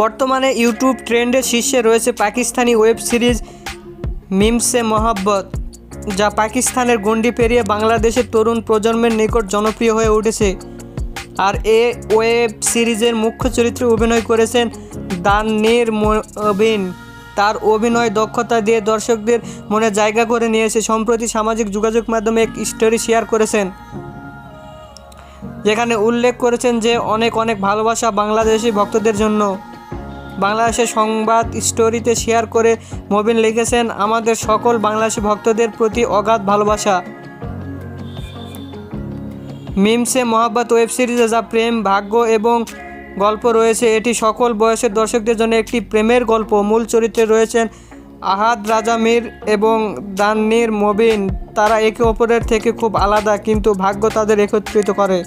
বর্তমানে ইউটিউব ট্রেন্ডের শীর্ষে রয়েছে পাকিস্তানি ওয়েব সিরিজ মিমসে মহাব্বত, যা পাকিস্তানের গণ্ডি পেরিয়ে বাংলাদেশের তরুণ প্রজন্মের নিকট জনপ্রিয় হয়ে উঠেছে। আর এ ওয়েব সিরিজের মুখ্য চরিত্রে অভিনয় করেছেন দাননীর মবিন। তার অভিনয় দক্ষতা দিয়ে দর্শকদের মনে জায়গা করে নিয়েছে, সম্প্রতি সামাজিক যোগাযোগ মাধ্যমে এক স্টোরি শেয়ার করেছেন। যেখানে উল্লেখ করেছেন যে, অনেক অনেক ভালোবাসা বাংলাদেশি ভক্তদের জন্য। বাংলাদেশের সংবাদ স্টোরিতে শেয়ার করে মবিন লিখেছেন, আমাদের সকল বাংলাদেশি ভক্তদের প্রতি অগাধ ভালোবাসা। মিমসে মহাব্বত ওয়েব সিরিজে যা প্রেম, ভাগ্য এবং গল্প রয়েছে, এটি সকল বয়সের দর্শকদের জন্য একটি প্রেমের গল্প। মূল চরিত্রে রয়েছেন আহাদ রাজা মীর এবং দান্নির মবিন। তারা একে অপরের থেকে খুব আলাদা, কিন্তু ভাগ্য তাদের একত্রিত করে।